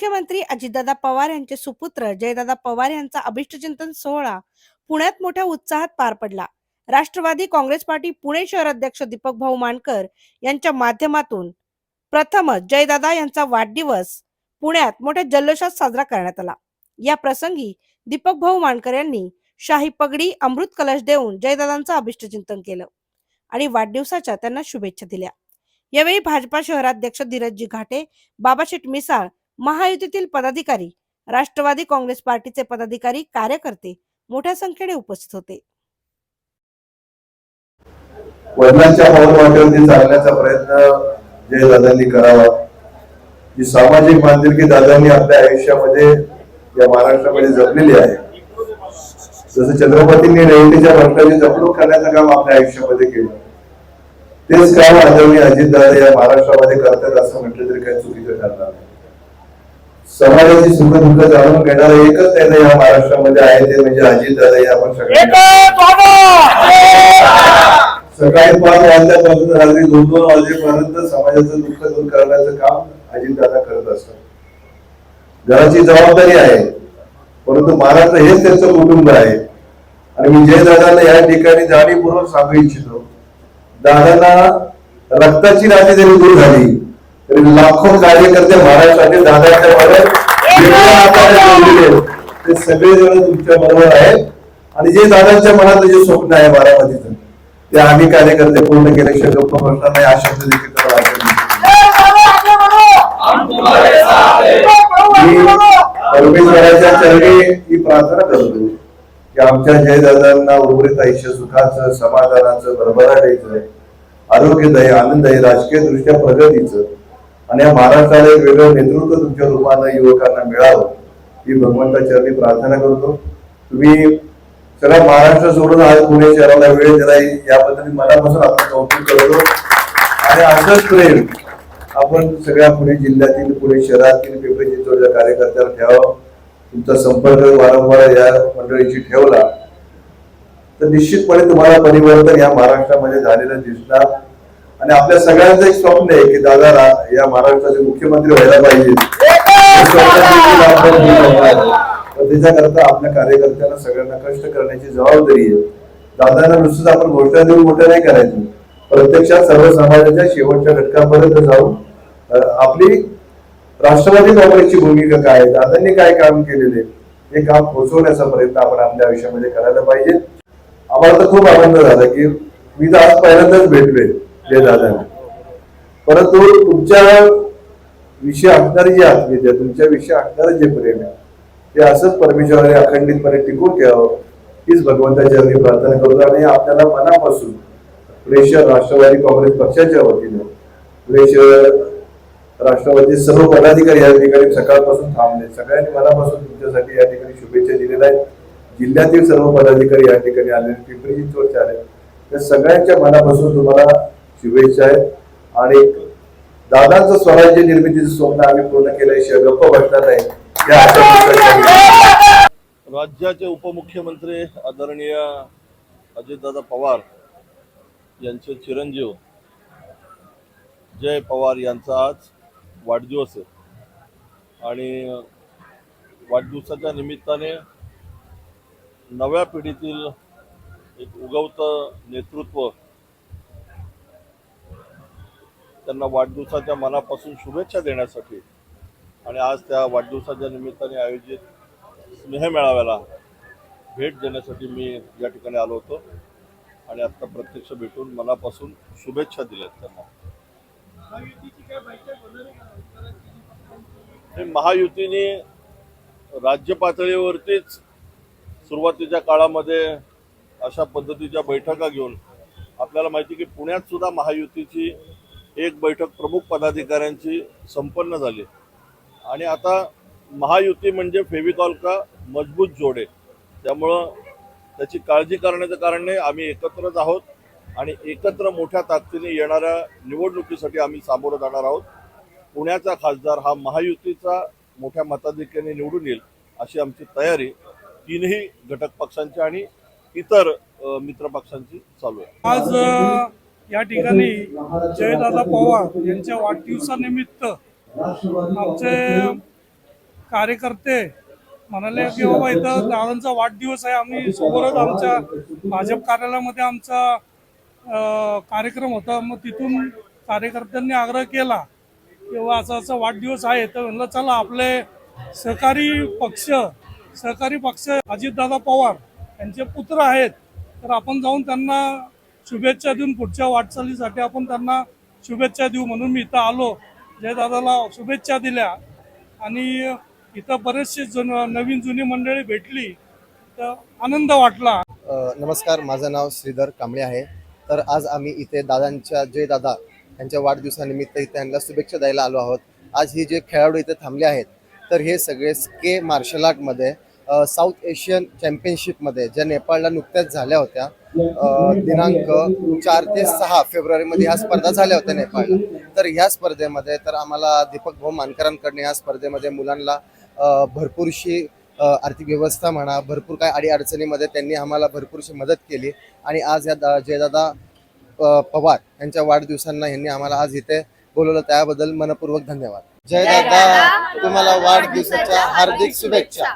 उपमुख्यमंत्री अजितदादा पवार यांचे सुपुत्र जयदादा पवार यांचा अभिष्टचिंतन सोहळा पुण्यात मोठ्या उत्साहात पार पडला. राष्ट्रवादी काँग्रेस पार्टी पुणे शहर अध्यक्ष दीपक भाऊ मानकर यांच्या माध्यमातून प्रथमच जयदादा यांचा वाढदिवस पुण्यात मोठ्या जल्लोषात साजरा करण्यात आला. या प्रसंगी दीपक भाऊ मानकर यांनी शाही पगडी अमृत कलश देऊन जयदादांचं अभिष्टचिंतन केलं आणि वाढदिवसाच्या त्यांना शुभेच्छा दिल्या. यावेळी भाजपा शहराध्यक्ष धीरजजी घाटे बाबा शेठ मिसाळ महायुतीतील पदाधिकारी राष्ट्रवादी काँग्रेस पार्टीचे पदाधिकारी कार्यकर्ते मोठ्या संख्येने उपस्थित होते. वडिलांच्या पाऊल वाटेवरती चालण्याचा प्रयत्न जय दादांनी करावा जी सामाजिक बांधिलकी दादांनी आपल्या आयुष्यामध्ये या महाराष्ट्रामध्ये जपलेली आहे. जसं छत्रपतींनी रेवटीच्या भक्ताची जपणूक करण्याचं काम आपल्या आयुष्यामध्ये केलं तेच काम आदरणीय अजितदादा या महाराष्ट्रामध्ये करतात असं म्हटलं तरी काही चुकीचं ठरणार नाही. समाजाची सुख दुःख जाणून घेणारे एकच नेता या महाराष्ट्रामध्ये आहे ते म्हणजे अजितदादा हे आपण सगळ्यांना सकाळी पाच वाजल्यापासून रात्री दोन दोन वाजेपर्यंत समाजाचं दुःख दूर करण्याचं काम अजितदादा करत असतात. घराची जबाबदारी आहे. परंतु महाराष्ट्र हेच त्यांचं कुटुंब आहे. आणि मी जयदादांना या ठिकाणी जाणीवपूर्वक सांगू इच्छितो. दादांना रक्ताची नाती जरी दूर झाली. लाखो कार्यकर्ते महाराष्ट्राचे दादाच्या आहेत. ते सगळेजण तुमच्या बरोबर आहेत. आणि जे दादांच्या मनात जे स्वप्न आहे बारामतीचं ते आम्ही कार्यकर्ते पूर्ण केल्याशिवाय गप्प बसणार नाही हा शब्द देखील परमेश्वराच्या चरणी ही प्रार्थना करतो की आमच्या जयदादांना उर्वरित आयुष्य सुखाचं समाधानाचं भरभराटीचं आरोग्यदायी आनंददायी राजकीय दृष्ट्या प्रगतीचं आणि या महाराष्ट्राला एक वेगळं नेतृत्व तुमच्या रूपानं युवकांना मिळावं ही भगवंता प्रार्थना करतो. तुम्ही सगळ्या महाराष्ट्र सोडून आज पुणे शहराला वेळ दिला याबद्दल मी मनापासून आपण कौतुक करतो. आणि असंच प्रेम आपण सगळ्या पुणे जिल्ह्यातील पुणे शहरातील पिंपरी चिंचवडच्या कार्यकर्त्याला ठेवावं. तुमचा संपर्क वारंवार या मंडळीशी ठेवला. तर निश्चितपणे तुम्हाला परिवर्तन या महाराष्ट्रामध्ये झालेलं दिसणार. आणि आपल्या सगळ्यांचं एक स्वप्न आहे की दादा रा- या महाराष्ट्राचे मुख्यमंत्री व्हायला पाहिजे. त्याच्याकरता आपल्या कार्यकर्त्यांना सगळ्यांना कष्ट करण्याची जबाबदारी आहे. दादांना नुसतंच आपण घोषणा देऊन मोठं नाही करायचं. प्रत्यक्षात सर्व समाजाच्या शेवटच्या घटकापर्यंत जाऊन आपली राष्ट्रवादी काँग्रेसची भूमिका काय आहे? दादांनी काय काम केलेले हे काम पोहोचवण्याचा प्रयत्न आपण आपल्या आयुष्यामध्ये करायला पाहिजे. आम्हाला तर खूप आनंद झाला की मी तर आज पहिल्यांदाच भेटलोय. जय दादाने परंतु तुमच्या विषय असणारी जी आत्मीयता तुमच्या विषय असणारं जे प्रेम आहे ते असंच परमेश्वराने अखंडितपणे टिकून ठेवावं हीच भगवंताच्या चरणी प्रार्थना करतो. आणि आपल्याला मनापासून प्रेशर राष्ट्रवादी काँग्रेस पक्षाच्या वतीनं प्रेशर राष्ट्रवादी सर्व पदाधिकारी या ठिकाणी सकाळपासून थांबले. सगळ्यांनी मनापासून तुमच्यासाठी या ठिकाणी शुभेच्छा दिलेल्या आहेत. जिल्ह्यातील सर्व पदाधिकारी या ठिकाणी आले पिंपरी चिंचवडचे आले त्या सगळ्यांच्या मनापासून तुम्हाला शुभेच्छा आहेत आणि दादांचं स्वराज्य निर्मितीचं स्वप्न आम्ही पूर्ण केल्याशिवाय गप्प बसणार नाही. राज्याचे उपमुख्यमंत्री आदरणीय अजितदादा पवार यांचे चिरंजीव जय पवार यांचा आज वाढदिवस आहे. आणि वाढदिवसाच्या निमित्ताने नव्या पिढीतील एक उगवतं नेतृत्व त्यांना वाढदिवसाच्या मनापासून शुभेच्छा देण्यासाठी आणि आज त्या वाढदिवसाच्या निमित्ताने आयोजित स्नेह मेळाव्याला भेट देण्यासाठी मी या ठिकाणी आलो होतो. आणि आत्ता प्रत्यक्ष भेटून मनापासून शुभेच्छा दिल्यात त्यांना. महायुतीने राज्य पातळीवरतीच सुरुवातीच्या काळामध्ये अशा पद्धतीच्या बैठका घेऊन आपल्याला माहिती की पुण्यात सुद्धा महायुतीची एक बैठक प्रमुख पदाधिकाऱ्यांची संपन्न झाली. आणि आता महायुती म्हणजे फेविकॉल का मजबूत जोडे. त्यामुळं त्याची काळजी करण्याचं कारण नाही आम्ही एकत्रच आहोत. आणि एकत्र मोठ्या ताकदीने येणाऱ्या निवडणुकीसाठी आम्ही सामोरं जाणार आहोत. पुण्याचा खासदार हा महायुतीचा मोठ्या मताधिक्याने निवडून येईल अशी आमची तयारी तीनही घटक पक्षांची आणि इतर मित्र पक्षांची चालू आहे. आज या ठिकाणी जयदादा पवार यांच्या वाढदिवसानिमित्त आमचे कार्यकर्ते म्हणाले की बाबा इथं दादांचा वाढदिवस आहे. आम्ही समोरच आमच्या भाजप कार्यालयामध्ये आमचा कार्यक्रम होता. मग तिथून कार्यकर्त्यांनी आग्रह केला किंवा असा असा वाढदिवस आहे. तर म्हणलं चला आपले सहकारी पक्ष सहकारी पक्ष अजितदादा पवार यांचे पुत्र आहेत. तर आपण जाऊन त्यांना शुभेच्छा देऊन पुढच्या वाटचालीसाठी आपण त्यांना शुभेच्छा देऊ म्हणून मी इथं आलो. जयदादाला शुभेच्छा दिल्या. आणि इथं बरेचसे जुन नवीन जुनी मंडळी भेटली. तर आनंद वाटला. नमस्कार माझं नाव श्रीधर कांबळे आहे. तर आज आम्ही इथे दादांच्या जय दादा यांच्या वाढदिवसानिमित्त इथे त्यांना शुभेच्छा द्यायला आलो आहोत. आज हे जे खेळाडू इथे थांबले आहेत तर हे सगळे स्के मार्शल आर्टमध्ये साऊथ एशियन चॅम्पियनशिपमध्ये ज्या नेपाळला नुकत्याच झाल्या होत्या दिनांक चार ते सहा फेब्रुवारीमध्ये ह्या स्पर्धा झाल्या होत्या नेपाळला. तर ह्या स्पर्धेमध्ये तर आम्हाला दीपक भाऊ मानकरांकडनं ह्या स्पर्धेमध्ये मुलांना भरपूरशी आर्थिक व्यवस्था म्हणा भरपूर काय अडी अडचणीमध्ये त्यांनी आम्हाला भरपूरशी मदत केली. आणि आज या जयदादा पवार यांच्या वाढदिवसांना यांनी आम्हाला आज इथे बोलवलं. त्याबद्दल मनपूर्वक धन्यवाद. जयदादा तुम्हाला वाढदिवसाच्या हार्दिक शुभेच्छा.